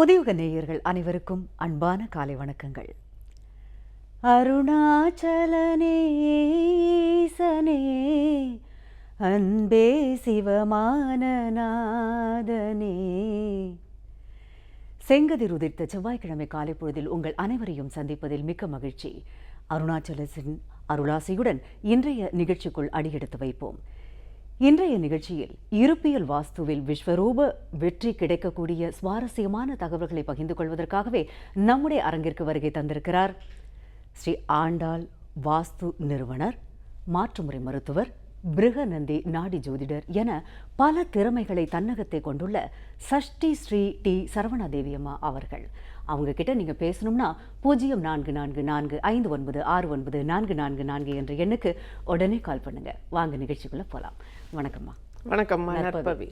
புதியுக நேயர்கள் அனைவருக்கும் அன்பான காலை வணக்கங்கள். அருணாச்சலனேசனே அன்பே சிவமானநாதனே. செங்கதிர் உதிர்த்த செவ்வாய்க்கிழமை காலை பொழுதில் உங்கள் அனைவரையும் சந்திப்பதில் மிக்க மகிழ்ச்சி. அருணாச்சலசின் அருளாசையுடன் இன்றைய நிகழ்ச்சிக்குள் அடியெடுத்து வைப்போம். இன்றைய நிகழ்ச்சியில் இருப்பியல் வாஸ்துவில் விஸ்வரூப வெற்றி கிடைக்கக்கூடிய சுவாரஸ்யமான தகவல்களை பகிர்ந்து கொள்வதற்காகவே நம்முடைய அரங்கிற்கு வருகை தந்திருக்கிறார். ஸ்ரீ ஆண்டாள் வாஸ்து நிறுவனர் மாற்றுமுறை மருத்துவர் பிருகநந்தி நாடி ஜோதிடர் என பல திறமைகளை தன்னகத்தை கொண்டுள்ள சஷ்டி ஸ்ரீ டி சரவணா தேவியம்மா அவர்கள். அவங்க கிட்ட நீங்க பேசணும்னா பூஜ்ஜியம் நான்கு நான்கு நான்கு ஐந்து ஒன்பது ஆறு ஒன்பது நான்கு நான்கு நான்கு என்ற எண்ணுக்கு உடனே கால் பண்ணுங்க. வாங்க நிகழ்ச்சிக்குள்ள போலாம். வணக்கம்மா. வணக்கம்மா நற்பவி.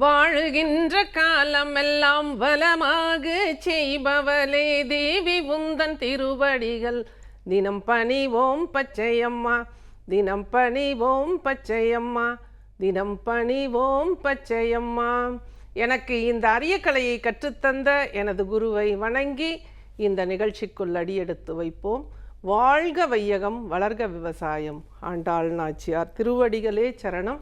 வாழுகின்ற காலமெல்லாம் வளமாக செய்பவளே தேவி உந்தன் திருவடிகள். தினம் பணிவோம் பச்சையம்மா தினம் பணிவோம் பச்சையம்மா தினம் பணிவோம் பச்சையம்மா. எனக்கு இந்த அரிய கலையை கற்றுத்தந்த எனது குருவை வணங்கி இந்த நிகழ்ச்சிக்குள் அடியெடுத்து வைப்போம். வாழ்க வையகம் வளர்க விவசாயம். ஆண்டாள் நாச்சியார் திருவடிகளே சரணம்.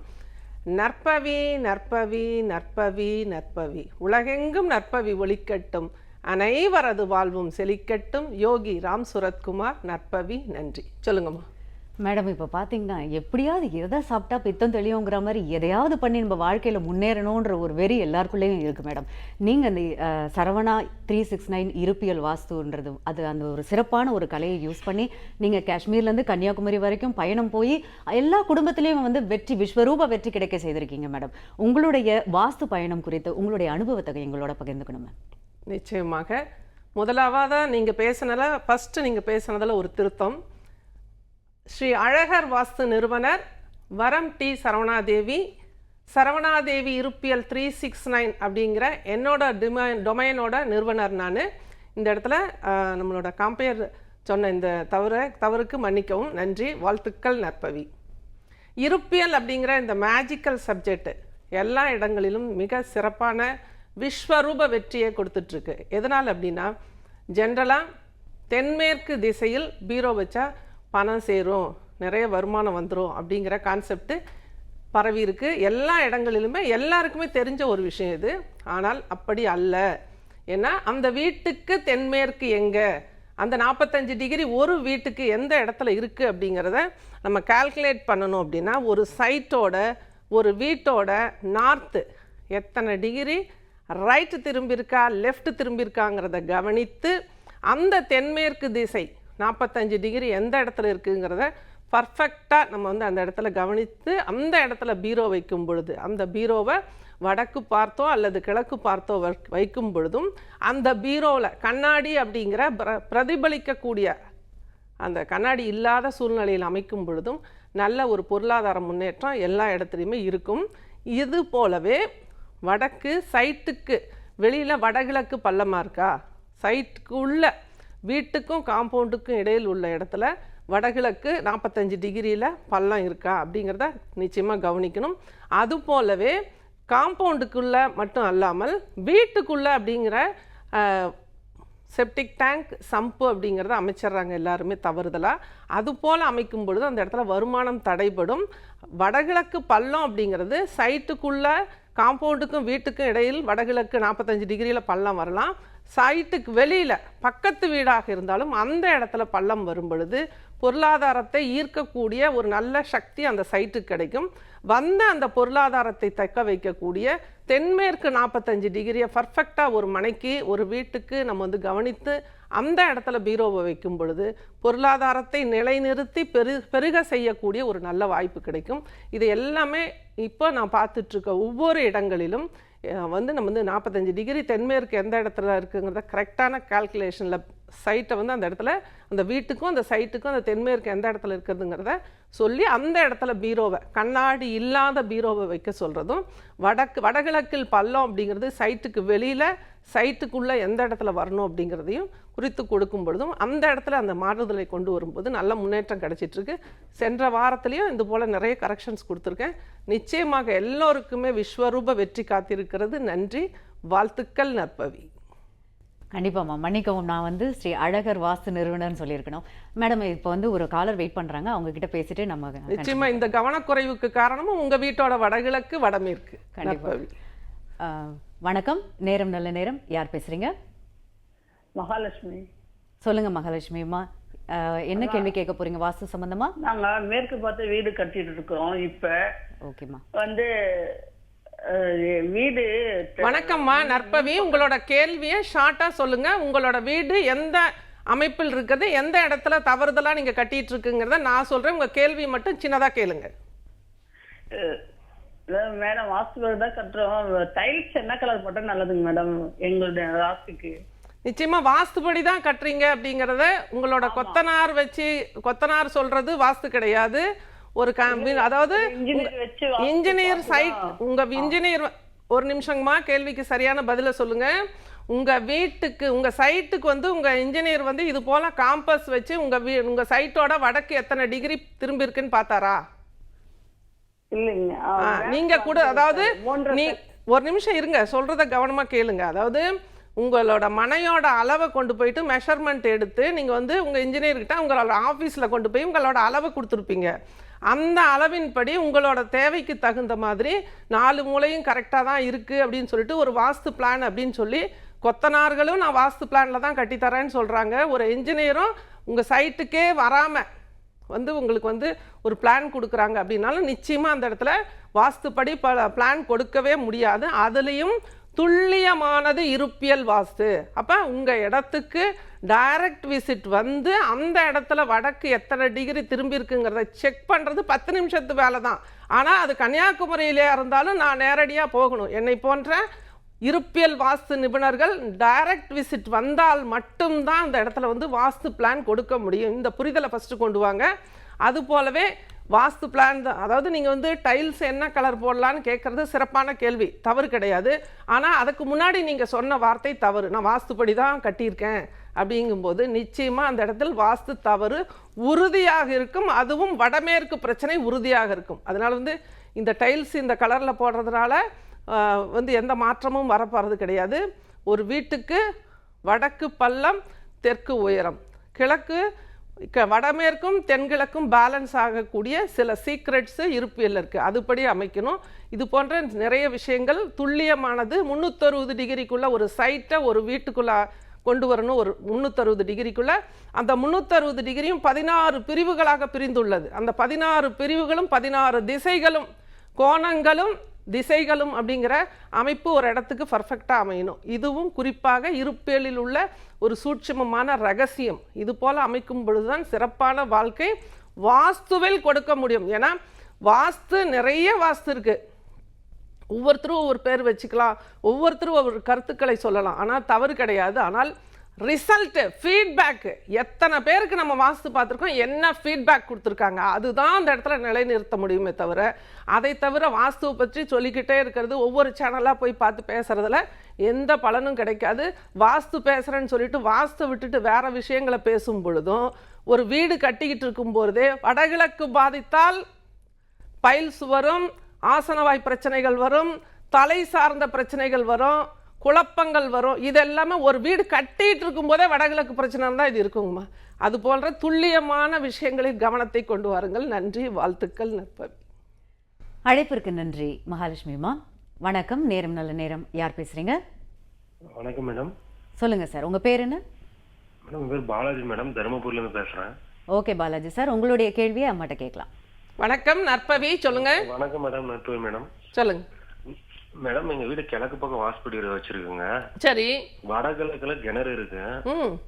நற்பவி நற்பவி நற்பவி நற்பவி. உலகெங்கும் நற்பவி ஒளிக்கட்டும். அனைவரது வாழ்வும் செழிக்கட்டும். யோகி ராம் சுரத்குமார் நற்பவி நன்றி. சொல்லுங்கம்மா. மேடம் இப்போ பார்த்தீங்கன்னா எப்படியாவது எதை சாப்பிட்டா பித்தம் தெளியுங்கிற மாதிரி எதையாவது பண்ணி நம்ம வாழ்க்கையில் முன்னேறணுன்ற ஒரு வெறி எல்லாருக்குள்ளேயும் இருக்குது மேடம். நீங்கள் அந்த சரவணா த்ரீ சிக்ஸ் நைன் இருப்பியல் வாஸ்துன்றது அது அந்த ஒரு சிறப்பான ஒரு கலையை யூஸ் பண்ணி நீங்கள் காஷ்மீர்லேருந்து கன்னியாகுமரி வரைக்கும் பயணம் போய் எல்லா குடும்பத்திலையும் வந்து வெற்றி விஸ்வரூப வெற்றி கிடைக்க செய்திருக்கீங்க மேடம். உங்களுடைய வாஸ்து பயணம் குறித்து உங்களுடைய அனுபவத்தை எங்களோட பகிர்ந்துக்கணும் நிச்சயமாக. முதலாவதாக நீங்கள் பேசினதில் ஃபஸ்ட்டு நீங்கள் பேசினதில் ஒரு திருத்தம். ஸ்ரீ அழகர் வாஸ்து நிறுவனர் வரம் டி சரவணாதேவி. சரவணாதேவி இருப்பியல் த்ரீ சிக்ஸ் நைன் அப்படிங்கிற என்னோட டிமைன் டொமைனோட நிறுவனர் நான். இந்த இடத்துல நம்மளோட காம்பேர் சொன்ன இந்த தவற தவறுக்கு மன்னிக்கவும். நன்றி வாழ்த்துக்கள் நற்பவி. இருப்பியல் அப்படிங்கிற இந்த மேஜிக்கல் சப்ஜெக்ட் எல்லா இடங்களிலும் மிக சிறப்பான விஸ்வரூப வெற்றியை கொடுத்துட்ருக்கு. எதனால் அப்படின்னா ஜென்ரலாக தென்மேற்கு திசையில் பீரோ வச்சா பணம் சேரும் நிறைய வருமானம் வந்துடும் அப்படிங்கிற கான்செப்ட்டு பரவி இருக்கு. எல்லா இடங்களிலுமே எல்லாருக்குமே தெரிஞ்ச ஒரு விஷயம் இது. ஆனால் அப்படி அல்ல. ஏன்னா அந்த வீட்டுக்கு தென்மேற்கு எங்கே? அந்த நாற்பத்தஞ்சு டிகிரி ஒரு வீட்டுக்கு எந்த இடத்துல இருக்குது அப்படிங்கிறத நம்ம கால்குலேட் பண்ணணும் அப்படின்னா ஒரு சைட்டோட ஒரு வீட்டோட நார்த்து எத்தனை டிகிரி ரைட்டு திரும்பியிருக்கா லெஃப்ட் திரும்பியிருக்காங்கிறத கவனித்து அந்த தென்மேற்கு திசை நாற்பத்தஞ்சு டிகிரி எந்த இடத்துல இருக்குங்கிறத பர்ஃபெக்டாக நம்ம வந்து அந்த இடத்துல கவனித்து அந்த இடத்துல பீரோ வைக்கும் பொழுது அந்த பீரோவை வடக்கு பார்த்தோ அல்லது கிழக்கு பார்த்தோ வைக்- வைக்கும் பொழுதும் அந்த பீரோவில் கண்ணாடி அப்படிங்கிற பிர பிரதிபலிக்கக்கூடிய அந்த கண்ணாடி இல்லாத சூழ்நிலையில் அமைக்கும் பொழுதும் நல்ல ஒரு பொருளாதார முன்னேற்றம் எல்லா இடத்துலையுமே இருக்கும். இது போலவே வடக்கு சைட்டுக்கு வெளியில் வடகிழக்கு பள்ளமாக இருக்கா? சைட்டுக்கு உள்ள வீட்டுக்கும் காம்பவுண்டுக்கும் இடையில் உள்ள இடத்துல வடகிழக்கு நாற்பத்தஞ்சு டிகிரியில் பள்ளம் இருக்கா அப்படிங்கிறத நிச்சயமாக கவனிக்கணும். அது போலவே காம்பவுண்டுக்குள்ளே மட்டும் அல்லாமல் வீட்டுக்குள்ளே அப்படிங்கிற செப்டிக் டேங்க் சம்பு அப்படிங்கிறத அமைச்சிடுறாங்க எல்லாருமே தவறுதலாக அது போல் அமைக்கும் பொழுது அந்த இடத்துல வருமானம் தடைபடும். வடகிழக்கு பள்ளம் அப்படிங்கிறது சைட்டுக்குள்ளே காம்பவுண்டுக்கும் வீட்டுக்கும் இடையில் வடகிழக்கு நாற்பத்தஞ்சு டிகிரியில் பள்ளம் வரலாம். சைட்டுக்கு வெளியில் பக்கத்து வீடாக இருந்தாலும் அந்த இடத்துல பள்ளம் வரும் பொழுது பொருளாதாரத்தை ஈர்க்கக்கூடிய ஒரு நல்ல சக்தி அந்த சைட்டுக்கு கிடைக்கும். வந்த அந்த பொருளாதாரத்தை தக்க வைக்கக்கூடிய தென்மேற்கு நாற்பத்தஞ்சு டிகிரியை பர்ஃபெக்டாக ஒரு மனைக்கு ஒரு வீட்டுக்கு நம்ம வந்து கவனித்து அந்த இடத்துல பீரோவை வைக்கும் பொழுது பொருளாதாரத்தை நிலைநிறுத்தி பெரு பெருக செய்யக்கூடிய ஒரு நல்ல வாய்ப்பு கிடைக்கும். இது எல்லாமே இப்போ நான் பார்த்துட்ருக்க ஒவ்வொரு இடங்களிலும் வந்து நம்ம வந்து நாற்பத்தஞ்சு டிகிரி தென்மேற்கு எந்த இடத்துல இருக்குங்கிறத கரெக்டான கால்குலேஷனில் சைட்டை வந்து அந்த இடத்துல அந்த வீட்டுக்கும் அந்த சைட்டுக்கும் அந்த தென்மேற்கு எந்த இடத்துல இருக்குதுங்கிறத சொல்லி அந்த இடத்துல பீரோவை கண்ணாடி இல்லாத பீரோவை வைக்க சொல்கிறதும் வடக்கு வடகிழக்கில் பள்ளம் அப்படிங்கிறது சைட்டுக்கு வெளியில் சைட்டுக்குள்ளே எந்த இடத்துல வரணும் அப்படிங்கிறதையும் குறித்து கொடுக்கும் பொழுதும் அந்த இடத்துல அந்த மாறுதலை கொண்டு வரும்போது நல்ல முன்னேற்றம் கிடச்சிட்ருக்கு. சென்ற வாரத்துலேயும் இது போல் நிறைய கரெக்ஷன்ஸ் கொடுத்துருக்கேன். நிச்சயமாக எல்லோருக்குமே விஸ்வரூப வெற்றி காத்திருக்கிறது. நன்றி. வாழ்த்துக்கள் நற்பவி. கண்டிப்பாம்மா. மன்னிக்கவும் நான் வந்து ஸ்ரீ அழகர் வாஸ்து நிறுவனர்னு சொல்லியிருக்கணும். மேடம் இப்போ வந்து ஒரு காலர் வெயிட் பண்றாங்க. அவங்க கிட்ட பேசிட்டு நம்ம நிச்சயமா இந்த கவனக்குறைவுக்கு காரணமும் உங்க வீட்டோட வடகிழக்கு வடமேற்கு. கண்டிப்பா. நற்பவி. ஆ, வணக்கம். நேரம் நல்ல நேரம். யார் பேசுறீங்க? மகாலட்சுமி. சொல்லுங்க மகாலட்சுமி அம்மா. ஆ, என்ன கேள்வி கேட்க போறீங்க? வாஸ்து சம்பந்தமா? நாங்க மேற்கு பார்த்து வீடு கட்டிட்டு இருக்கோம் இப்ப. ஓகேம்மா. வந்து வீடு வணக்கம்மா நற்பவி. உங்களோட கேள்வியை ஷார்ட்டா சொல்லுங்க. உங்களோட வீடு எந்த அமைப்பில் இருக்குது எந்த இடத்துல தவறுதலா நீங்க கட்டிட்டு இருக்குங்கிறத நான் சொல்றேன். உங்க கேள்வி மட்டும் சின்னதா கேளுங்க. மேடம் வாஸ்து தான் கட்டுறோம். டைல்ஸ் என்ன கலர் போட்டா நல்லதுங்க மேடம் எங்களுடைய ராசிக்கு நிச்சயமா வாஸ்துபடி தான் கட்டுறீங்க அப்படிங்கறத உங்களோட கொத்தனார் வச்சு கொத்தனார் சொல்றது வாஸ்து கிடையாது. ஒரு அதாவது இன்ஜினியர் சைட். உங்க இன்ஜினியர் ஒரு நிமிஷங்கம்மா கேள்விக்கு சரியான பதில சொல்லுங்க. உங்க வீட்டுக்கு உங்க சைட்டுக்கு வந்து உங்க இன்ஜினியர் வந்து இது போல காம்பஸ் வச்சு உங்க வீ உங்க சைட்டோட வடக்கு எத்தனை டிகிரி திரும்பி இருக்குன்னு பார்த்தாரா? நீங்க கூட அதாவது நீ ஒரு நிமிஷம் இருங்க சொல்றத கவனமா கேளுங்க. அதாவது உங்களோட மனையோட அளவை கொண்டு போயிட்டு மெஷர்மெண்ட் எடுத்து நீங்க வந்து உங்க இன்ஜினியர் கிட்ட உங்களோட ஆபீஸ்ல கொண்டு போய் உங்களோட அளவை கொடுத்துருப்பீங்க. அந்த அளவின்படி உங்களோட தேவைக்கு தகுந்த மாதிரி நாலு மூலையும் கரெக்டாக தான் இருக்குது அப்படின்னு சொல்லிட்டு ஒரு வாஸ்து பிளான் அப்படின்னு சொல்லி கொத்தனார்களும் நான் வாஸ்து பிளானில் தான் கட்டித்தரேன்னு சொல்கிறாங்க ஒரு இன்ஜினியரும் உங்கள் சைட்டுக்கே வராமல் வந்து உங்களுக்கு வந்து ஒரு பிளான் கொடுக்குறாங்க அப்படின்னாலும் நிச்சயமாக அந்த இடத்துல வாஸ்துப்படி பல பிளான் கொடுக்கவே முடியாது. அதுலேயும் துல்லியமானது இருப்பியல் வாஸ்து. அப்போ உங்கள் இடத்துக்கு டைரக்ட் விசிட் வந்து அந்த இடத்துல வடக்கு எத்தனை டிகிரி திரும்பி இருக்குங்கிறத செக் பண்ணுறது பத்து நிமிஷத்து வேலை தான். ஆனால் அது கன்னியாகுமரியிலே இருந்தாலும் நான் நேரடியாக போகணும். என்னை போன்ற இருப்பியல் வாஸ்து நிபுணர்கள் டைரக்ட் விசிட் வந்தால் மட்டும்தான் அந்த இடத்துல வந்து வாஸ்து பிளான் கொடுக்க முடியும். இந்த புரிதலை ஃபஸ்ட்டு கொண்டு வாங்க. அது போலவே வாஸ்து பிளான் தான் அதாவது நீங்கள் வந்து டைல்ஸ் என்ன கலர் போடலான்னு கேட்குறது சிறப்பான கேள்வி. தவறு கிடையாது. ஆனால் அதுக்கு முன்னாடி நீங்கள் சொன்ன வார்த்தை தவறு. நான் வாஸ்துப்படி தான் கட்டியிருக்கேன் அப்படிங்கும்போது நிச்சயமாக அந்த இடத்தில் வாஸ்து தவறு உறுதியாக இருக்கும். அதுவும் வடமேற்கு பிரச்சனை உறுதியாக இருக்கும். அதனால் வந்து இந்த டைல்ஸ் இந்த கலரில் போடுறதுனால வந்து எந்த மாற்றமும் வரப்போகிறது கிடையாது. ஒரு வீட்டுக்கு வடக்கு பள்ளம் தெற்கு உயரம். கிழக்கு வடமேற்கும் தென்கிழக்கும் பேலன்ஸ் ஆகக்கூடிய சில சீக்ரெட்ஸு இருப்பியல் இருக்குது அதுபடி அமைக்கணும். இது போன்ற நிறைய விஷயங்கள் துல்லியமானது முந்நூற்றறுபது டிகிரிக்குள்ளே ஒரு சைட்டை ஒரு வீட்டுக்குள்ளே கொண்டு வரணும். ஒரு முந்நூற்றறுபது டிகிரிக்குள்ளே. அந்த முந்நூற்றறுபது டிகிரியும் பதினாறு பிரிவுகளாக பிரிந்துள்ளது. அந்த பதினாறு பிரிவுகளும் பதினாறு திசைகளும் கோணங்களும் திசைகளும் அப்படிங்கிற அமைப்பு ஒரு இடத்துக்கு பர்ஃபெக்டாக அமையணும். இதுவும் குறிப்பாக இருப்பேலில் உள்ள ஒரு சூட்சுமமான ரகசியம். இது போல் அமைக்கும் பொழுதுதான் சிறப்பான வாழ்க்கை வாஸ்துவில் கொடுக்க முடியும். ஏன்னா வாஸ்து நிறைய வாஸ்து இருக்குது ஒவ்வொருத்தரும் ஒவ்வொரு பேர் வச்சுக்கலாம் ஒவ்வொருத்தரும் ஒவ்வொரு கருத்துக்களை சொல்லலாம். ஆனால் தவறு கிடையாது. ஆனால் ரிசல்ட்டு ஃபீட்பேக்கு எத்தனை பேருக்கு நம்ம வாஸ்து பார்த்துருக்கோம் என்ன ஃபீட்பேக் கொடுத்துருக்காங்க. அதுதான் அந்த இடத்துல நிலைநிறுத்த முடியுமே தவிர அதை தவிர வாஸ்துவை பற்றி சொல்லிக்கிட்டே இருக்கிறது ஒவ்வொரு சேனலாக போய் பார்த்து பேசுகிறதுல எந்த பலனும் கிடைக்காது. வாஸ்து பேசுகிறேன்னு சொல்லிட்டு வாஸ்து விட்டுட்டு வேறு விஷயங்களை பேசும் பொழுதும் ஒரு வீடு கட்டிக்கிட்டு இருக்கும்போதே வடகிழக்கு பாதித்தால் பைல்ஸ் வரும் ஆசனவாய் பிரச்சனைகள் வரும் தலை சார்ந்த பிரச்சனைகள் வரும் குழப்பங்கள் வரும். இது எல்லாமே ஒரு வீடு கட்டிட்டு இருக்கும்போதே வடகிழக்கு பிரச்சனை தான் இது இருக்குங்கம்மா. அது போன்ற துல்லியமான விஷயங்களில் கவனத்தை கொண்டு வாருங்கள். நன்றி வாழ்த்துக்கள் நற்பவி அழைப்பிற்கு நன்றி மகாலட்சுமிமா வணக்கம் நேரம் நல்ல நேரம். யார் பேசுறீங்க? வணக்கம் மேடம். சொல்லுங்க சார். உங்க பேர் என்ன? மேடம் பேர் பாலாஜி மேடம். தருமபுரில இருந்து பேசுறேன். Okay Balaji sir. உங்களுடைய கேள்வியை அம்மாட்ட கேட்கலாம். வணக்கம் நற்பவி சொல்லுங்க. வணக்கம் மேடம். நட்பு மேடம். சொல்லுங்க. மேடம் எங்க வீடு கிழக்கு பக்கம் வாஸ்படி வச்சிருக்குங்க. சரி. வடகிழக்குல கிணறு இருக்கு. ம்.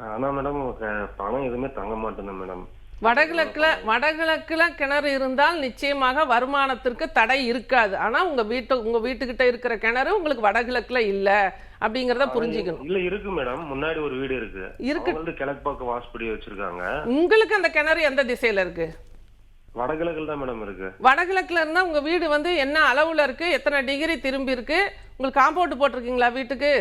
ஆனா மேடம் பணம் எதுவுமே தங்க மாட்டேங்குது மேடம். வடகிழக்குல வடகிழக்குல கிணறு இருந்தால் நிச்சயமாக வருமானத்திற்கு தடை இருக்காது. ஆனா உங்க வீட்டு உங்க வீட்டுக்கிட்ட இருக்கிற கிணறு உங்களுக்கு வடகிழக்குல இல்ல அப்படிங்கறத புரிஞ்சுக்கணும். இல்ல இருக்கு மேடம். முன்னாடி ஒரு வீடு இருக்கு. இருக்கு. கிழக்கு பக்கம் வாஸ்படி வச்சிருக்காங்க. உங்களுக்கு அந்த கிணறு எந்த திசையில இருக்கு? வடகிழக்குல தான் மேடம் இருக்கு. வடகிழக்குல இருந்தா உங்க வீடு வந்து என்ன அளவுல இருக்கு? எத்தனை டிகிரி திரும்பி இருக்கு? உங்களுக்கு காம்பவுண்ட் போட்டிருக்கீங்களா வீட்டுக்கு?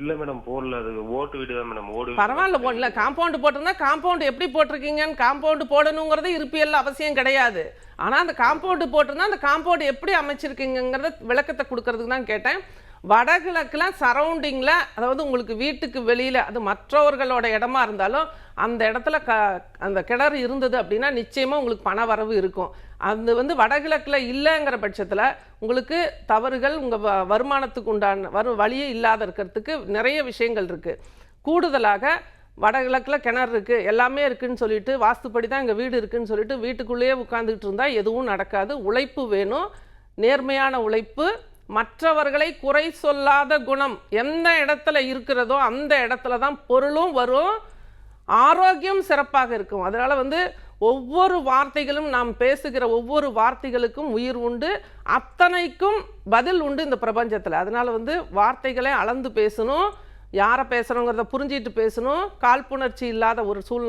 இல்ல மேடம் போடல. அது ஓட்டு வீடு தான் மேடம். ஓடு. பரவாயில்ல போடல. காம்பவுண்ட் போட்டிருந்தா காம்பவுண்ட் எப்படி போட்டிருக்கீங்கன்னு காம்பவுண்ட் போடணுங்கிறது இருப்பியல் அவசியம் கிடையாது. ஆனா அந்த காம்பவுண்ட் போட்டிருந்தா அந்த காம்பவுண்ட் எப்படி அமைச்சிருக்கீங்கிறத விளக்கத்தை கொடுக்கறதுக்கு தான் கேட்டேன். வடகிழக்கில் சரௌண்டிங்கில் அதாவது உங்களுக்கு வீட்டுக்கு வெளியில் அது மற்றவர்களோட இடமா இருந்தாலும் அந்த இடத்துல க அந்த கிணறு இருந்தது அப்படின்னா நிச்சயமாக உங்களுக்கு பண வரவு இருக்கும். அது வந்து வடகிழக்கில் இல்லைங்கிற பட்சத்தில் உங்களுக்கு தவறுகள் உங்கள் வ வருமானத்துக்கு உண்டான வரு வழியே இல்லாத இருக்கிறதுக்கு நிறைய விஷயங்கள் இருக்குது கூடுதலாக வடகிழக்கில் கிணறு இருக்குது எல்லாமே இருக்குதுன்னு சொல்லிட்டு வாஸ்துப்படி தான் இங்கே வீடு இருக்குதுன்னு சொல்லிட்டு வீட்டுக்குள்ளேயே உட்காந்துக்கிட்டு இருந்தால் எதுவும் நடக்காது. உழைப்பு வேணும். நேர்மையான உழைப்பு மற்றவர்களை குறை சொல்லாத குணம் எந்த இடத்துல இருக்கிறதோ அந்த இடத்துல தான் பொருளும் வரும் ஆரோக்கியம் சிறப்பாக இருக்கும். அதனால் வந்து ஒவ்வொரு வார்த்தைகளும் நாம் பேசுகிற ஒவ்வொரு வார்த்தைகளுக்கும் உயிர் உண்டு அத்தனைக்கும் பதில் உண்டு இந்த பிரபஞ்சத்தில். அதனால் வந்து வார்த்தைகளை அளந்து பேசணும் யாரை பேசுகிறோங்கிறத புரிஞ்சிட்டு பேசணும். காழ்ப்புணர்ச்சி இல்லாத ஒரு சூழ்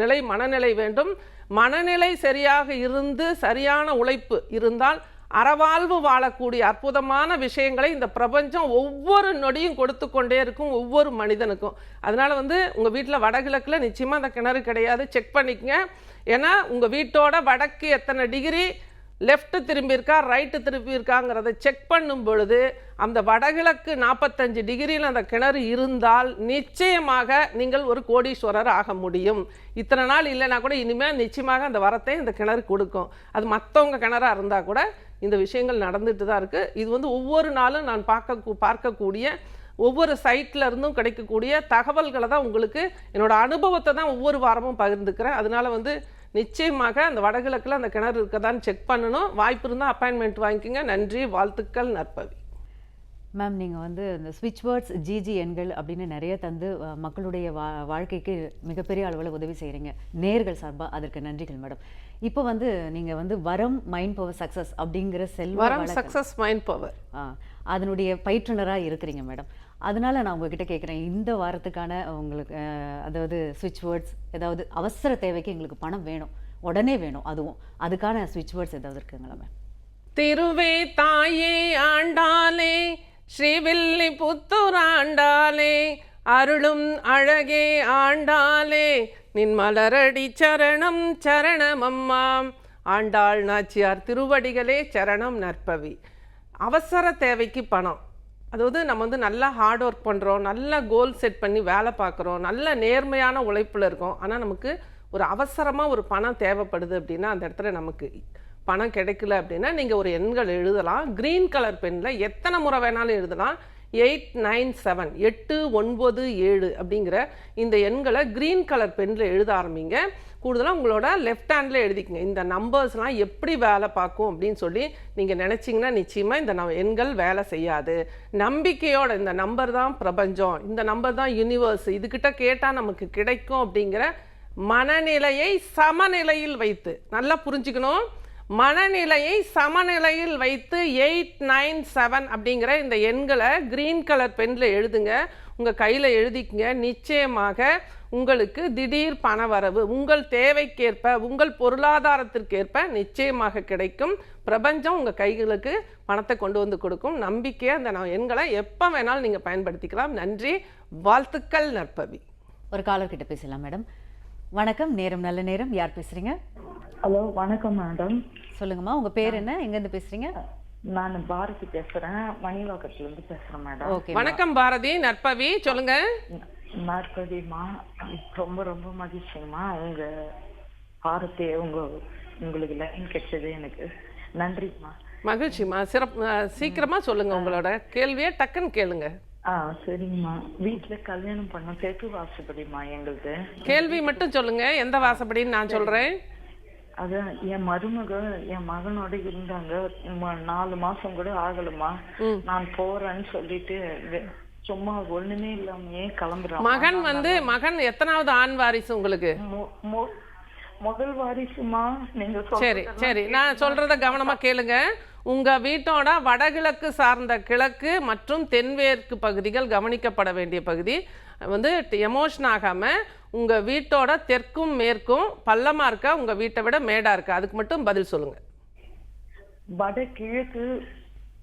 நிலை மனநிலை வேண்டும். மனநிலை சரியாக இருந்து சரியான உழைப்பு இருந்தால் அறவாழ்வு வாழக்கூடிய அற்புதமான விஷயங்களை இந்த பிரபஞ்சம் ஒவ்வொரு நொடியும் கொடுத்து கொண்டே இருக்கும் ஒவ்வொரு மனிதனுக்கும். அதனால் வந்து உங்கள் வீட்டில் வடகிழக்கில் நிச்சயமாக அந்த கிணறு கிடையாது. செக் பண்ணிக்கங்க. ஏன்னா உங்கள் வீட்டோட வடக்கு எத்தனை டிகிரி லெஃப்ட்டு திரும்பியிருக்கா ரைட்டு திரும்பியிருக்காங்கிறத செக் பண்ணும் பொழுது அந்த வடகிழக்கு நாற்பத்தஞ்சு டிகிரியில் அந்த கிணறு இருந்தால் நிச்சயமாக நீங்கள் ஒரு கோடீஸ்வரர் ஆக முடியும். இத்தனை நாள் இல்லைன்னா கூட இனிமேல் நிச்சயமாக அந்த வரத்தை இந்த கிணறு கொடுக்கும். அது மற்றவங்க கிணறாக இருந்தால் கூட இந்த விஷயங்கள் நடந்துட்டு தான் இருக்குது இது வந்து ஒவ்வொரு நாளும் நான் பார்க்க பார்க்கக்கூடிய ஒவ்வொரு சைட்ல இருந்தும் கிடைக்கக்கூடிய தகவல்களை தான் உங்களுக்கு என்னோடய அனுபவத்தை தான் ஒவ்வொரு வாரமும் பகிர்ந்துக்கிறேன். அதனால் வந்து நிச்சயமாக அந்த வடகிழக்கில் அந்த கிணறு இருக்கதான்னு செக் பண்ணணும். வாய்ப்பு இருந்தால் அப்பாயின்மெண்ட் வாங்கிக்கோங்க. நன்றி வாழ்த்துக்கள் நற்பவி. மேம் நீங்கள் வந்து இந்த ஸ்விட்ச் வேர்ட்ஸ் ஜிஜி எண்கள் அப்படின்னு நிறைய தந்து மக்களுடைய வா வாழ்க்கைக்கு மிகப்பெரிய அளவில் உதவி செய்கிறீங்க நேர்கள் சார்பாக அதற்கு நன்றிகள் மேடம் இப்போ வந்து நீங்கள் வந்து வரம் மைண்ட் பவர் சக்ஸஸ் அப்படிங்கிற செல்வ வரம் சக்ஸஸ் மைண்ட் பவர் அதனுடைய பயிற்றுனராக இருக்கிறீங்க மேடம் அதனால நான் உங்ககிட்ட கேட்குறேன் இந்த வாரத்துக்கான உங்களுக்கு அதாவது ஸ்விட்ச் வேர்ட்ஸ் ஏதாவது அவசர தேவைக்கு எங்களுக்கு பணம் வேணும். உடனே வேணும் அதுவும். அதுக்கான ஸ்விட்ச் வேர்ட்ஸ் ஏதாவது இருக்குங்களா மேம் திருவே தாயே ஆண்டாளே ஸ்ரீவில்லி புத்தூர் ஆண்டாளே அருளும் அழகே ஆண்டாளே நின் மலரடி சரணம் சரணம் அம்மாம் ஆண்டாள் நாச்சியார் திருவடிகளே சரணம் நற்பவி. அவசர தேவைக்கு பணம். அதாவது நம்ம வந்து நல்லா ஹார்ட் ஒர்க் பண்ணுறோம் நல்லா கோல் செட் பண்ணி வேலை பார்க்குறோம் நல்ல நேர்மையான உழைப்பில் இருக்கோம். ஆனால் நமக்கு ஒரு அவசரமாக ஒரு பணம் தேவைப்படுது அப்படின்னா அந்த இடத்துல நமக்கு பணம் கிடைக்கல அப்படின்னா நீங்கள் ஒரு எண்கள் எழுதலாம். க்ரீன் கலர் பெனில் எத்தனை முறை வேணாலும் எழுதலாம். எயிட் நைன் செவன் எட்டு ஒன்பது ஏழு அப்படிங்கிற இந்த எண்களை க்ரீன் கலர் பெனில் எழுத ஆரம்பிங்க. கூடுதலாக உங்களோட லெஃப்ட் ஹேண்டில் எழுதிக்கங்க. இந்த நம்பர்ஸ்லாம் எப்படி வேலை பார்க்கும் அப்படின்னு சொல்லி நீங்கள் நினச்சிங்கன்னா நிச்சயமாக இந்த ந- எண்கள் வேலை செய்யாது. நம்பிக்கையோட இந்த நம்பர் தான் பிரபஞ்சம். இந்த நம்பர் தான் யூனிவர்ஸ் இதுக்கிட்ட கேட்டால் நமக்கு கிடைக்கும் அப்படிங்கிற மனநிலையை சமநிலையில் வைத்து நல்லா புரிஞ்சுக்கணும். மனநிலையை சமநிலையில் வைத்து எயிட் நைன் செவன் அப்படிங்கிற இந்த எண்களை க்ரீன் கலர் பெனில் எழுதுங்க. உங்கள் கையில் எழுதிக்கங்க. நிச்சயமாக உங்களுக்கு திடீர் பணவரவு உங்கள் தேவைக்கேற்ப உங்கள் பொருளாதாரத்திற்கேற்ப நிச்சயமாக கிடைக்கும். பிரபஞ்சம் உங்கள் கைகளுக்கு பணத்தை கொண்டு வந்து கொடுக்கும். நம்பிக்கையை அந்த எண்களை எப்போ வேணாலும் நீங்கள் பயன்படுத்திக்கலாம். நன்றி. வாழ்த்துக்கள் நற்பவி. ஒரு காலர்கிட்ட பேசலாம் மேடம். வணக்கம் நேரம் நல்ல நேரம். யார் பேசுறீங்க? ஹலோ வணக்கம் மேடம். சொல்லுங்கம்மா உங்க பேர் என்ன? எங்கேருந்து பேசுறீங்க? நான் பாரதி பேசுறேன். மணிவாக்கத்துல இருந்து பேசுறேன் மேடம். ஓகே வணக்கம் பாரதி நற்பவி சொல்லுங்க. நாற்பதிமா ரொம்ப ரொம்ப மகிழ்ச்சிங்கம்மா. உங்க பாரதி உங்க உங்களுக்கு லைன் கிடைச்சது எனக்கு. நன்றிம்மா. மகிழ்ச்சிம்மா. சிறப்பு சீக்கிரமா சொல்லுங்க உங்களோட. கேள்வியை டக்குன்னு கேளுங்க. ஆ சரிங்கம்மா வீட்டுல கல்யாணம் பண்ண தெற்கு வாசப்படிமா எங்களுது. கேள்வி மட்டும் சொல்லுங்க. எந்த வாசப்படின்னு நான் சொல்றேன். அதான் என் மருமக என் மகனோட இருந்தாங்க. ம- நாலு மாசம் கூட ஆகலம்மா. நான் போறேன்னு சொல்லிட்டு வெ- சும்மா ஒண்ணுமே இல்லாமயே கிளம்புறான் மகன் வந்து மகன் எத்தனாவது ஆண் வாரிசு உங்களுக்கு? மு- மு- முதல் வாரிசுமா? நீங்க சரி சொல்றது சரி நான் சொல்றத கவனமா கேளுங்க. உங்க வீட்டோட வடகிழக்கு சார்ந்த கிழக்கு மற்றும் தென்மேற்கு பகுதிகள் கவனிக்கப்பட வேண்டிய பகுதி. வந்து எமோஷன் ஆகாம உங்க வீட்டோட தெற்கும் மேற்கும் பள்ளமா இருக்கா உங்க வீட்டை விட மேடா இருக்கா? அதுக்கு மட்டும் பதில் சொல்லுங்க. வட கிழக்கு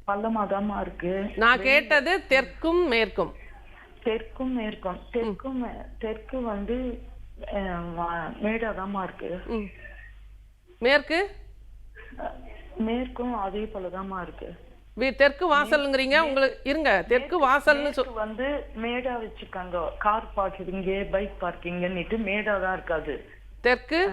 பள்ளமாதாம்மா இருக்கு. நான் கேட்டது தெற்கும் மேற்கும். தெற்கும் மேற்கும். தெற்கும் தெற்கு வந்து மேடாதாம்மா இருக்கு. மேற்கு? மேற்கும் அதே போலதாம்மா இருக்கு. வீ- தெற்கு வாசல்ங்கிறீங்க? உங்களுக்கு இருங்க. தெற்கு வாசல்னு சொல் வந்து மேடா வச்சிருக்காங்க கார் பார்க்கிங் பைக் பார்க்கிங்னுட்டு மேடா தான் இருக்காது. தெற்கு?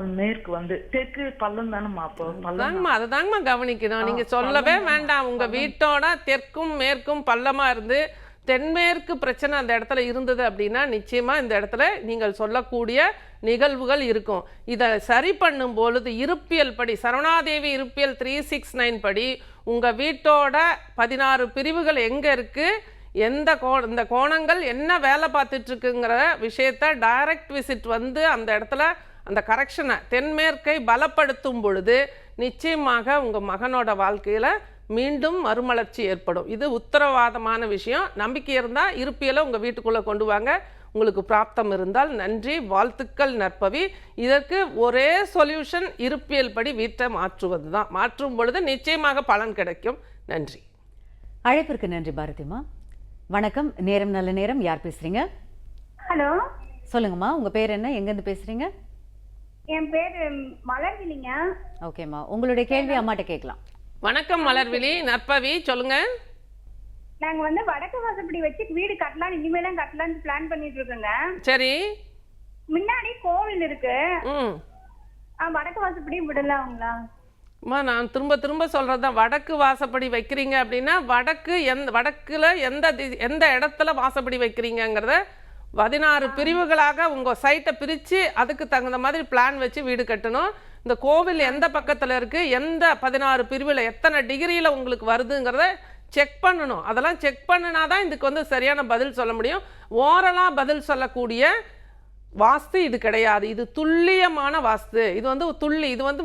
மேற்கு வந்து தெற்கு பள்ளம் தானேம்மா அப்போ? பள்ளம் தாங்கம்மா அதை தாங்கம்மா கவனிக்கணும். நீங்க சொல்லவே வேண்டாம். உங்க வீட்டோட தெற்கும் மேற்கும் பள்ளமா இருந்து தென்மேற்கு பிரச்சனை அந்த இடத்துல இருந்தது அப்படின்னா நிச்சயமாக இந்த இடத்துல நீங்கள் சொல்லக்கூடிய நிகழ்வுகள் இருக்கும். இதை சரி பண்ணும் பொழுது இருப்பியல் படி சரவணாதேவி இருப்பியல் த்ரீ சிக்ஸ் நைன் படி உங்கள் வீட்டோட பதினாறு பிரிவுகள் எங்கே இருக்குது எந்த கோ இந்த கோணங்கள் என்ன வேலை பார்த்துட்ருக்குங்கிற விஷயத்த டைரக்ட் விசிட் வந்து அந்த இடத்துல அந்த கரெக்ஷனை தென்மேற்கை பலப்படுத்தும் பொழுது நிச்சயமாக உங்கள் மகனோட வாழ்க்கையில் மீண்டும் மறுமலர்ச்சி ஏற்படும். இது உத்தரவாதமான விஷயம். நம்பிக்கை இருந்தால் இருப்பியலை உங்கள் வீட்டுக்குள்ளே கொண்டு வாங்க. உங்களுக்கு பிராப்தம் இருந்தால் நன்றி. வாழ்த்துக்கள் நற்பவி. இதற்கு ஒரே சொல்யூஷன் இருப்பியல் படி வீட்டை மாற்றுவது தான் மாற்றும் பொழுது நிச்சயமாக பலன் கிடைக்கும். நன்றி. அழைப்பிற்கு நன்றி பாரதிமா வணக்கம். நேரம் நல்ல நேரம். யார் பேசுறீங்க? ஹலோ. சொல்லுங்கம்மா. உங்க பேர் என்ன? எங்கேருந்து பேசுறீங்க? என் பேர் மலர்விழிங்க. ஓகேம்மா. உங்களுடைய கேள்வி அம்மாட்ட கேட்கலாம். வணக்கம் மலர்விழி நற்பவி சொல்லுங்க. நாங்க வந்து வடக்கு வாசப்படி வச்சு வீடு கட்டலாம் இனிமேலும் கட்டலாம்னு பிளான் பண்ணிட்டு இருக்கோங்க. சரி. முன்னாடி கோவில் இருக்கு. ம். ஆ, வடக்கு வாசப்படி விடலாங்களா அம்மா நான் திரும்ப திரும்ப சொல்கிறது தான் வடக்கு வாசப்படி வைக்கிறீங்க அப்படின்னா வடக்கு எந்த வடக்கில் எந்த தி- எந்த இடத்துல வாசப்படி வைக்கிறீங்கங்கிறத பதினாறு பிரிவுகளாக உங்கள் சைட்டை பிரித்து அதுக்கு தகுந்த மாதிரி பிளான் வச்சு வீடு கட்டணும். இந்த கோவில் எந்த பக்கத்தில் இருக்குது எந்த பதினாறு பிரிவில் எத்தனை டிகிரியில் உங்களுக்கு வருதுங்கிறத செக் பண்ணணும். அதெல்லாம் செக் பண்ணினா தான் இதுக்கு வந்து சரியான பதில் சொல்ல முடியும். ஓரலாக பதில் சொல்லக்கூடிய வாஸ்து இது கிடையாது. இது துல்லியமான வாஸ்து. இது வந்து துள்ளி இது வந்து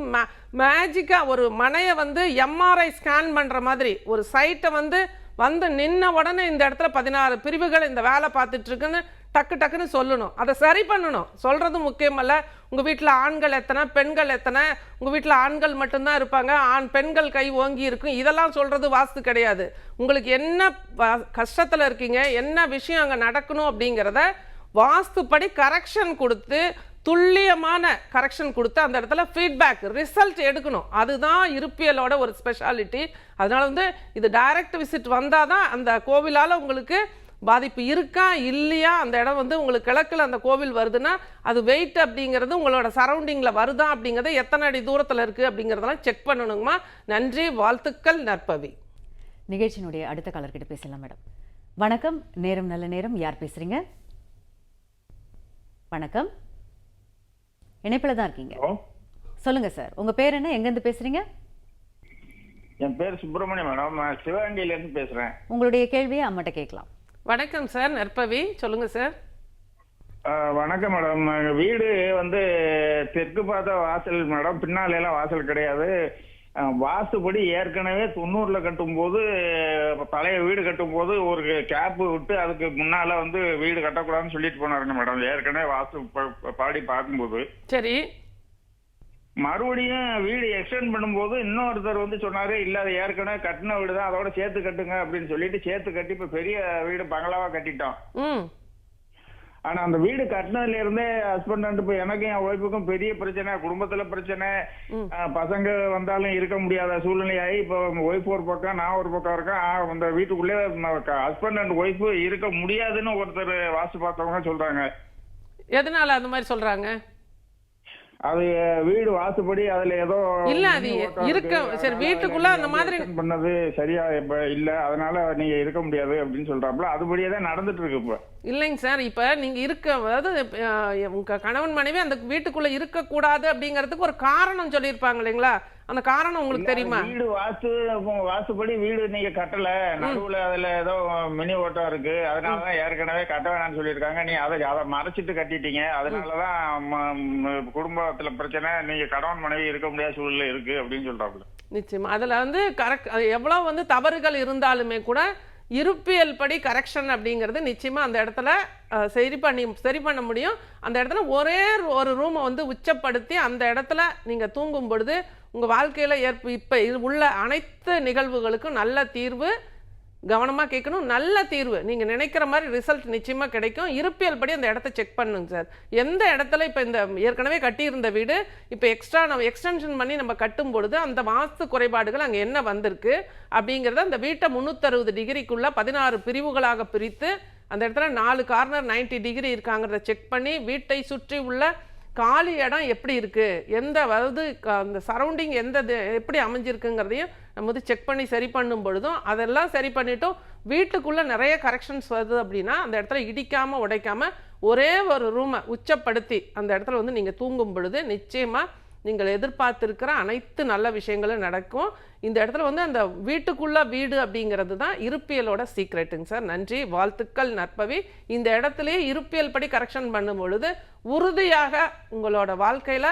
மேஜிக்காக ஒரு மனையை வந்து எம்ஆர்ஐ ஸ்கேன் பண்ணுற மாதிரி ஒரு சைட்டை வந்து வந்து நின்ன உடனே இந்த இடத்துல பதினாறு பிரிவுகள் இந்த வேலை பார்த்துட்ருக்குன்னு டக்கு டக்குன்னு சொல்லணும். அதை சரி பண்ணணும். சொல்கிறது முக்கியமல்ல. உங்கள் வீட்டில் ஆண்கள் எத்தனை பெண்கள் எத்தனை? உங்கள் வீட்டில் ஆண்கள் மட்டும்தான் இருப்பாங்க. ஆண் பெண்கள் கை ஓங்கி இருக்கும். இதெல்லாம் சொல்கிறது வாஸ்து கிடையாது. உங்களுக்கு என்ன கஷ்டத்தில் இருக்கீங்க என்ன விஷயம் அங்கே நடக்கணும் அப்படிங்கிறத வாஸ்துப்படி கரெக்ஷன் கொடுத்து துல்லியமான கரெக்ஷன் கொடுத்து அந்த இடத்துல ஃபீட்பேக் ரிசல்ட் எடுக்கணும். அதுதான் இருப்பியலோட ஒரு ஸ்பெஷாலிட்டி அதனால் வந்து இது டைரக்ட் விசிட் வந்தால் தான் அந்த கோவிலால் உங்களுக்கு பாதிப்பு இருக்கா இல்லையா? அந்த இடம் வந்து உங்களுக்கு கிழக்கில் அந்த கோவில் வருதுன்னா அது வெயிட் அப்படிங்கிறது உங்களோட சரௌண்டிங்கில் வருதா அப்படிங்கிறது எத்தனை அடி தூரத்தில் இருக்குது அப்படிங்கிறதெல்லாம் செக் பண்ணணுங்கம்மா. நன்றி வாழ்த்துக்கள் நற்பவி. நிகழ்ச்சியினுடைய அடுத்த காலர்கிட்ட பேசலாம் மேடம். வணக்கம் நேரம் நல்ல நேரம். யார் பேசுறீங்க? வணக்கம். இணைப்பில் தான் இருக்கீங்க. சொல்லுங்க சார். உங்க பேர் என்ன? எங்கேருந்து பேசுறீங்க? என் பேர் சுப்பிரமணியம் மேடம். சிவகங்கையிலேருந்து பேசுகிறேன் உங்களுடைய கேள்வியை அம்மாட்ட கேட்கலாம். வணக்கம் சார். நற்பவி சொல்லுங்கள் சார். வணக்கம் மேடம். வீடு வந்து தெற்கு பார்த்த வாசல் மேடம். பின்னால எல்லாம் வாசல் கிடையாது. வாஸ்துபடி ஏற்கனவே தொண்ணூறுல கட்டும்போது பழைய வீடு கட்டும்போது ஒரு கேப் விட்டு அதுக்கு முன்னால வந்து வீடு கட்டக்கூடாதுன்னு சொல்லிட்டு போனாருங்க மேடம். ஏற்கனவே ப- பாடி பார்க்கும்போது. சரி. மறுபடியும் வீடு எக்ஸ்டெண்ட் பண்ணும்போது இன்னொருத்தர் வந்து சொன்னாரு இல்ல அது ஏற்கனவே கட்டின வீடு தான் அதோட சேர்த்து கட்டுங்க அப்படின்னு சொல்லிட்டு சேர்த்து கட்டி இப்ப பெரிய வீடு பங்களாவா கட்டிட்டோம். ஆனா அந்த வீடு கட்டினதுல இருந்தே ஹஸ்பண்ட் அண்ட் இப்ப எனக்கும் என் ஒய்ஃபுக்கும் பெரிய பிரச்சனை குடும்பத்துல பிரச்சனை. பசங்க வந்தாலும் இருக்க முடியாத சூழ்நிலையாகி இப்போ ஒய்ஃப் ஒரு பக்கம் நான் ஒரு பக்கம் இருக்கேன். அந்த வீட்டுக்குள்ளே ஹஸ்பண்ட் அண்ட் ஒய்ஃப் இருக்க முடியாதுன்னு ஒருத்தர் வாசு பார்த்தவங்க சொல்றாங்க. எதனால அந்த மாதிரி சொல்றாங்க? அது வீடு வாசுபடி அதுல ஏதோ இல்ல, அது இருக்க-. சரி, வீட்டுக்குள்ள நீங்க அந்த மாதிரி- பண்ணது சரியா இப்ப இல்ல. அதனால நீங்க இருக்க முடியாது அப்படின்னு சொல்றாப்புல. அதுபடியே தான் நடந்துட்டு இருக்கு இப்ப. இல்லைங்க சார். இப்போ நீங்கள் இருக்க அதாவது உங்க கணவன் மனைவி அந்த வீட்டுக்குள்ள இருக்கக்கூடாது அப்படிங்கிறதுக்கு ஒரு காரணம் சொல்லியிருப்பாங்க இல்லைங்களா? அந்த காரணம் உங்களுக்கு தெரியுமா? வீடு வாஸ்து இப்போ வாஸ்துபடி வீடு நீங்க கட்டல. நடுவுல அதுல ஏதோ மினி ஓட்டம் இருக்கு. அதனாலதான் ஏற்கனவே கட்ட வேணாம்னு சொல்லியிருக்காங்க. நீ அதை அதை மறைச்சிட்டு கட்டிட்டீங்க. அதனாலதான் குடும்பத்துல பிரச்சனை. நீங்க கணவன் மனைவி இருக்க முடியாத சூழ்நிலை இருக்கு அப்படின்னு சொல்றாப்புல. நிச்சயமா. அதில் வந்து கரெக்ட் எவ்வளோ வந்து தவறுகள் இருந்தாலுமே கூட இருப்பியல் படி கரெக்ஷன் அப்படிங்கிறது நிச்சயமா அந்த இடத்துல சரி பண்ணி சரி பண்ண முடியும். அந்த இடத்துல ஒரே ஒரு ரூமை வந்து உச்சப்படுத்தி அந்த இடத்துல நீங்கள் தூங்கும் பொழுது உங்கள் வாழ்க்கையில் ஏற்ப இப்போ உள்ள அனைத்து நிகழ்வுகளுக்கும் நல்ல தீர்வு கவனமாக கேட்கணும் நல்ல தீர்வு. நீங்கள் நினைக்கிற மாதிரி ரிசல்ட் நிச்சயமாக கிடைக்கும். இருப்பியல் படி அந்த இடத்த செக் பண்ணுங்க சார் எந்த இடத்துல இப்போ இந்த ஏற்கனவே கட்டியிருந்த வீடு இப்போ எக்ஸ்ட்ரா நம்ம எக்ஸ்டென்ஷன் பண்ணி நம்ம கட்டும் பொழுது அந்த வாஸ்து குறைபாடுகள் அங்கே என்ன வந்திருக்கு அப்படிங்கிறத அந்த வீட்டை முந்நூற்றறுபது டிகிரிக்குள்ளே பதினாறு பிரிவுகளாக பிரித்து அந்த இடத்துல நாலு கார்னர் 90 டிகிரி இருக்காங்கிறத செக் பண்ணி வீட்டை சுற்றி உள்ள காலி இடம் எப்படி இருக்குது எந்த அதாவது க- அந்த சரௌண்டிங் எந்த எப்படி அமைஞ்சிருக்குங்கிறதையும் நம்ம வந்து செக் பண்ணி சரி பண்ணும் பொழுதும் அதெல்லாம் சரி பண்ணிட்டும். வீட்டுக்குள்ளே நிறைய கரெக்ஷன்ஸ் வருது அப்படின்னா அந்த இடத்துல இடிக்காமல் உடைக்காமல் ஒரே ஒரு ரூமை உச்சப்படுத்தி அந்த இடத்துல வந்து நீங்கள் தூங்கும் பொழுது நிச்சயமாக நீங்கள் எதிர்பார்த்துருக்கிற அனைத்து நல்ல விஷயங்களும் நடக்கும். இந்த இடத்துல வந்து அந்த வீட்டுக்குள்ளே வீடு அப்படிங்கிறது தான் இருப்பியலோட சீக்ரெட்டுங்க சார். நன்றி வாழ்த்துக்கள் நற்பவி. இந்த இடத்துலையே இருப்பியல் படி கரெக்ஷன் பண்ணும் பொழுது உறுதியாக உங்களோட வாழ்க்கையில்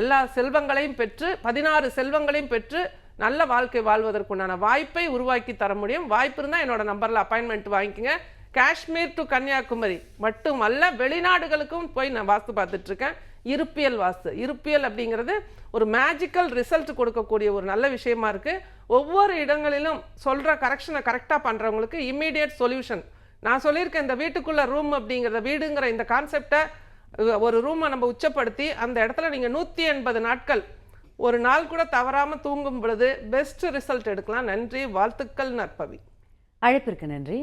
எல்லா செல்வங்களையும் பெற்று பதினாறு செல்வங்களையும் பெற்று நல்ல வாழ்க்கை வாழ்வதற்குண்டான வாய்ப்பை உருவாக்கி தர முடியும். வாய்ப்பு இருந்தால் என்னோட நம்பரில் அப்பாயின்மெண்ட் வாங்கிக்கோங்க. காஷ்மீர் டு கன்னியாகுமரி மட்டுமல்ல வெளிநாடுகளுக்கும் போய் நான் வாஸ்து பார்த்துட்ருக்கேன் இருப்பியல் வாஸ்து இருப்பியல் அப்படிங்கிறது ஒரு மேஜிக்கல் ரிசல்ட் கொடுக்கக்கூடிய ஒரு நல்ல விஷயமா இருக்குது ஒவ்வொரு இடங்களிலும் சொல்கிற கரெக்ஷனை கரெக்டாக பண்ணுறவங்களுக்கு இம்மீடியட் சொல்யூஷன் நான் சொல்லியிருக்கேன் இந்த வீட்டுக்குள்ளே ரூம் அப்படிங்கிறத வீடுங்கிற இந்த கான்செப்டை ஒரு ரூமை நம்ம உச்சப்படுத்தி அந்த இடத்துல நீங்கள் நூற்றி எண்பது நாட்கள் ஒரு நாள் கூட தவறாமல் தூங்கும் பொழுது பெஸ்ட் ரிசல்ட் எடுக்கலாம். நன்றி வாழ்த்துக்கள் நற்பவி. அழைப்பிற்கு நன்றி.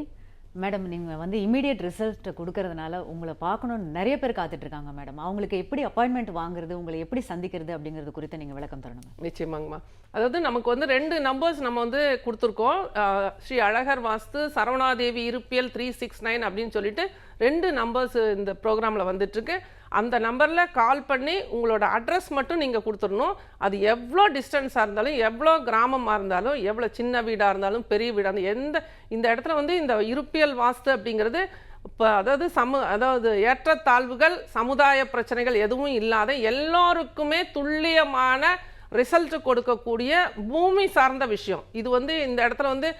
மேடம் நீங்கள் வந்து இமீடியட் ரிசல்ட் கொடுக்கறதுனால உங்களை பார்க்கணும்னு நிறைய பேர் காத்துட்ருக்காங்க மேடம். அவங்களுக்கு எப்படி அப்பாயின்மெண்ட் வாங்குறது உங்களை எப்படி சந்திக்கிறது அப்படிங்கிறது குறித்து நீங்கள் விளக்கம் தரணும் நிச்சயமாங்கம்மா. அதாவது நமக்கு வந்து ரெண்டு நம்பர்ஸ் நம்ம வந்து கொடுத்துருக்கோம். ஸ்ரீ அழகர் வாஸ்து சரவணாதேவி இருப்பியல் த்ரீ சிக்ஸ் நைன் அப்படின்னு சொல்லிட்டு ரெண்டு நம்பர்ஸ் இந்த ப்ரோக்ராமில் வந்துட்டுருக்கு அந்த நம்பரில் கால் பண்ணி உங்களோட அட்ரஸ் மட்டும் நீங்கள் கொடுத்துடணும். அது எவ்வளோ டிஸ்டன்ஸாக இருந்தாலும் எவ்வளோ கிராமமாக இருந்தாலும் எவ்வளோ சின்ன வீடாக இருந்தாலும் பெரிய வீடாக இருந்தாலும் எந்த இந்த இடத்துல வந்து இந்த இருப்பியல் வாஸ்து அப்படிங்கிறது இப்போ அதாவது சமு அதாவது ஏற்றத்தாழ்வுகள் சமுதாய பிரச்சனைகள் எதுவும் இல்லாத எல்லோருக்குமே துல்லியமான ரிசல்ட் கொடுக்கக்கூடிய பூமி சார்ந்த விஷயம். இது வந்து இந்த இடத்துல வந்து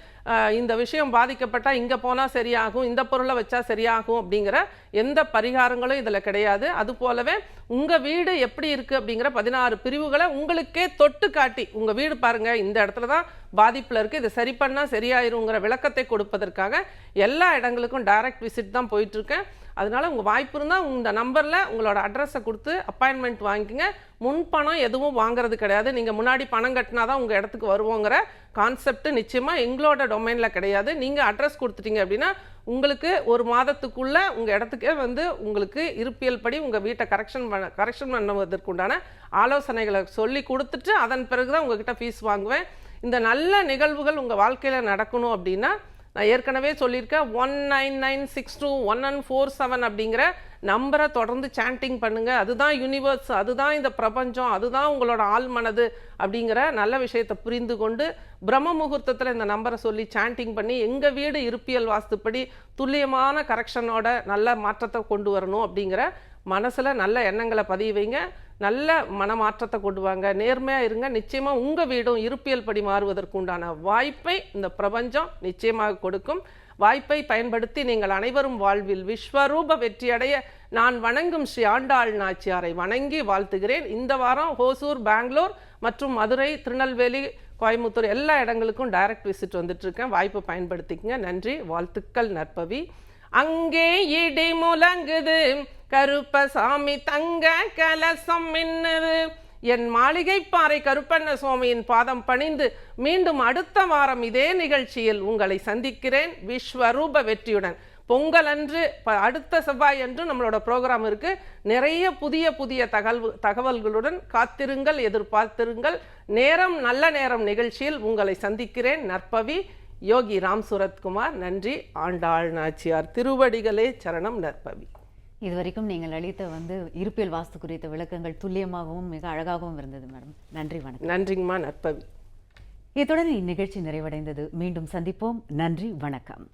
இந்த விஷயம் பாதிக்கப்பட்டால் இங்கே போனால் சரியாகும் இந்த பொருளை வச்சா சரியாகும் அப்படிங்கிற எந்த பரிகாரங்களும் இதில் கிடையாது. அது போலவே உங்கள் வீடு எப்படி இருக்குது அப்படிங்கிற பதினாறு பிரிவுகளை உங்களுக்கே தொட்டு காட்டி உங்கள் வீடு பாருங்கள் இந்த இடத்துல தான் பாதிப்பில் இருக்குது இதை சரி பண்ணால் சரியாயிருங்கிற விளக்கத்தை கொடுப்பதற்காக எல்லா இடங்களுக்கும் டைரக்ட் விசிட் தான் போயிட்டுருக்கேன் அதனால உங்கள் வாய்ப்பு இருந்தால் இந்த நம்பரில் உங்களோட அட்ரஸை கொடுத்து அப்பாயின்மெண்ட் வாங்கிக்கோங்க. முன்பணம் எதுவும் வாங்குறது கிடையாது. நீங்கள் முன்னாடி பணம் கட்டினா தான் உங்கள் இடத்துக்கு வருவோங்கிற கான்செப்ட் நிச்சயமாக எங்களோட டொமைனில் கிடையாது. நீங்கள் அட்ரஸ் கொடுத்துட்டீங்க அப்படின்னா உங்களுக்கு ஒரு மாதத்துக்குள்ளே உங்கள் இடத்துக்கே வந்து உங்களுக்கு இருப்பியல் படி உங்கள் வீட்டை கரெக்ஷன் பண்ண கரெக்ஷன் பண்ணுவதற்குண்டான ஆலோசனைகளை சொல்லி கொடுத்துட்டு அதன் பிறகு தான் உங்ககிட்ட ஃபீஸ் வாங்குவேன். இந்த நல்ல நிகழ்வுகள் உங்கள் வாழ்க்கையில் நடக்கணும் அப்படின்னா நான் ஏற்கனவே சொல்லியிருக்கேன் one nine nine six two one one four seven அப்படிங்கிற நம்பரை தொடர்ந்து சாண்டிங் பண்ணுங்கள் அதுதான் யூனிவர்ஸ் அதுதான் இந்த பிரபஞ்சம் அதுதான் உங்களோட ஆள் மனது அப்படிங்கிற நல்ல விஷயத்தை புரிந்து கொண்டு பிரம்ம முகூர்த்தத்தில் இந்த நம்பரை சொல்லி சாண்டிங் பண்ணி எங்கள் வீடு இருப்பியல் வாஸ்துப்படி துல்லியமான கரெக்ஷனோட நல்ல மாற்றத்தை கொண்டு வரணும் அப்படிங்கிற மனசில் நல்ல எண்ணங்களை பதிய வைங்க. நல்ல மனமாற்றத்தை கொண்டு வாங்க. நேர்மையாக இருங்க. நிச்சயமாக உங்கள் வீடும் இருப்பியல் படி மாறுவதற்கு உண்டான வாய்ப்பை இந்த பிரபஞ்சம் நிச்சயமாக கொடுக்கும். வாய்ப்பை பயன்படுத்தி நீங்கள் அனைவரும் வாழ்வில் விஸ்வரூப வெற்றியடைய நான் வணங்கும் ஸ்ரீ ஆண்டாள் நாச்சியாரை வணங்கி வாழ்த்துகிறேன். இந்த வாரம் ஹோசூர் பெங்களூர் மற்றும் மதுரை திருநெல்வேலி கோயம்புத்தூர் எல்லா இடங்களுக்கும் டைரக்ட் விசிட் வந்துட்டு இருக்கேன். வாய்ப்பை பயன்படுத்திக்கங்க. நன்றி. வாழ்த்துக்கள் நற்பவி. அங்கே இடி முழங்குது. கருப்பசாமி தங்க கலசம் மின்னுது. என் மாளிகை பாறை கருப்பண்ண சுவாமியின் பாதம் பணிந்து மீண்டும் அடுத்த வாரம் இதே நிகழ்ச்சியில் உங்களை சந்திக்கிறேன் விஸ்வரூப வெற்றியுடன். பொங்கல் அன்று ப- அடுத்த செவ்வாய் அன்று நம்மளோட ப்ரோக்ராம் இருக்கு. நிறைய புதிய புதிய தகவல் தகவல்களுடன் காத்திருங்கள் எதிர்பார்த்திருங்கள். நேரம் நல்ல நேரம் நிகழ்ச்சியில் உங்களை சந்திக்கிறேன். நற்பவி யோகி ராம் சுரத்குமார் நன்றி. ஆண்டாள் நாச்சியார் திருவடிகளே சரணம் நற்பவி. இதுவரைக்கும் நீங்கள் அளித்த வந்து இருப்பியல் வாஸ்து குறித்த விளக்கங்கள் துல்லியமாகவும் மிக அழகாகவும் இருந்தது மேடம். நன்றி வணக்கம். நன்றிங்கம்மா நற்பவி. இத்துடன் இந்நிகழ்ச்சி நிறைவடைந்தது. மீண்டும் சந்திப்போம். நன்றி வணக்கம்.